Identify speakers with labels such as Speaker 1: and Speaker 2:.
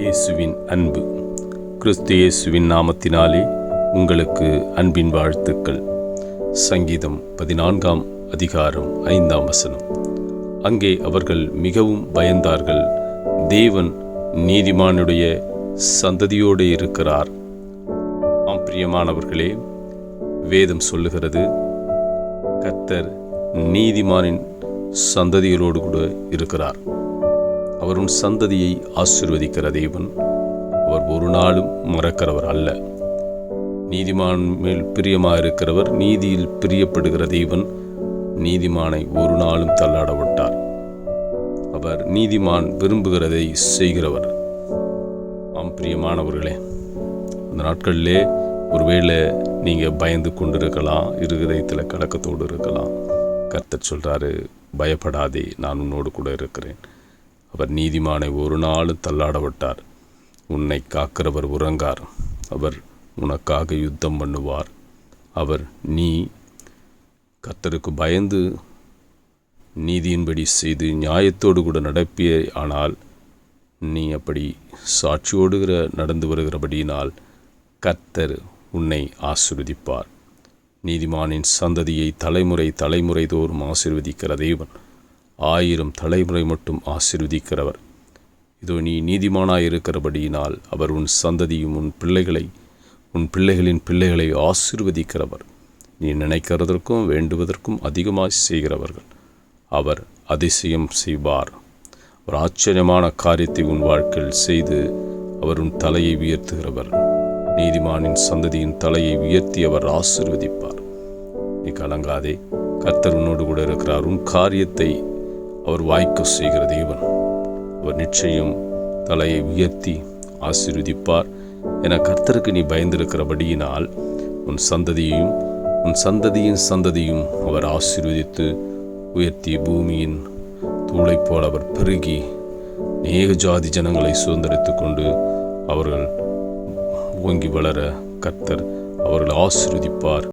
Speaker 1: இயேசுவின் அன்பு. கிறிஸ்து இயேசுவின் நாமத்தினாலே உங்களுக்கு அன்பின் வாழ்த்துக்கள். சங்கீதம் பதினான்காம் அதிகாரம் ஐந்தாம் வசனம். அங்கே அவர்கள் மிகவும் பயந்தார்கள். தேவன் நீதிமானுடைய சந்ததியோடு இருக்கிறார். ஆம் பிரியமானவர்களே வேதம் சொல்லுகிறது கத்தர் நீதிமானின் சந்ததிகளோடு கூட இருக்கிறார். அவர் உன் சந்ததியை ஆசிர்வதிக்கிற தேவன். அவர் ஒரு நாளும் மறக்கிறவர் அல்ல. நீதிமான் மேல் பிரியமாக இருக்கிறவர் நீதியில் பிரியப்படுகிற தேவன் நீதிமானை ஒரு நாளும் தள்ளாட விட்டார். அவர் நீதிமான் விரும்புகிறதை செய்கிறவர். ஆம் பிரியமானவர்களே அந்த நாட்களிலே ஒருவேளை நீங்கள் பயந்து கொண்டிருக்கலாம் இருதயத்தில் கலக்கத்தோடு இருக்கலாம். கர்த்தர் சொல்கிறாரு பயப்படாதே நான் உன்னோடு கூட இருக்கிறேன். அவர் நீதிமானை ஒரு நாளும் தள்ளாடவிட்டார். உன்னை காக்கிறவர் உறங்கார். அவர் உனக்காக யுத்தம் பண்ணுவார். அவர் நீ கத்தருக்கு பயந்து நீதியின்படி செய்து நியாயத்தோடு கூட நடப்பிய ஆனால் நீ அப்படி சாட்சியோடுகிற நடந்து வருகிறபடியினால் கர்த்தர் உன்னை ஆசிர்வதிப்பார். நீதிமானின் சந்ததியை தலைமுறை தலைமுறை தோறும் ஆசிர்வதிக்கிற தேவன். ஆயிரம் தலைமுறை மட்டும் ஆசிர்வதிக்கிறவர். இதோ நீ நீதிமானாயிருக்கிறபடியினால் அவர் உன் சந்ததியும் உன் பிள்ளைகளை உன் பிள்ளைகளின் பிள்ளைகளை ஆசிர்வதிக்கிறவர். நீ நினைக்கிறதற்கும் வேண்டுவதற்கும் அதிகமாக செய்கிறவர்கள். அவர் அதிசயம் செய்வார். ஒரு ஆச்சரியமான காரியத்தை உன் வாழ்க்கையில் செய்து அவர் உன் தலையை உயர்த்துகிறவர். நீதிமானின் சந்ததியின் தலையை உயர்த்தி அவர் ஆசிர்வதிப்பார். நீ கலங்காதே. கர்த்தர் உன்னோடு கூட இருக்கிறார். உன் காரியத்தை அவர் வாய்க்க செய்கிற தேவன். அவர் நிச்சயம் தலையை உயர்த்தி ஆசீர்வதிப்பார். என கர்த்தருக்கு நீ பயந்திருக்கிறபடியினால் உன் சந்ததியையும் உன் சந்ததியின் சந்ததியும் அவர் ஆசீர்வதித்து உயர்த்தி பூமியின் தூளை போல் அவர் பெருகி நேக ஜாதி ஜனங்களை சுதந்திரித்து கொண்டு அவர்கள் ஓங்கி வளர கர்த்தர் அவர்கள் ஆசீர்வதிப்பார்.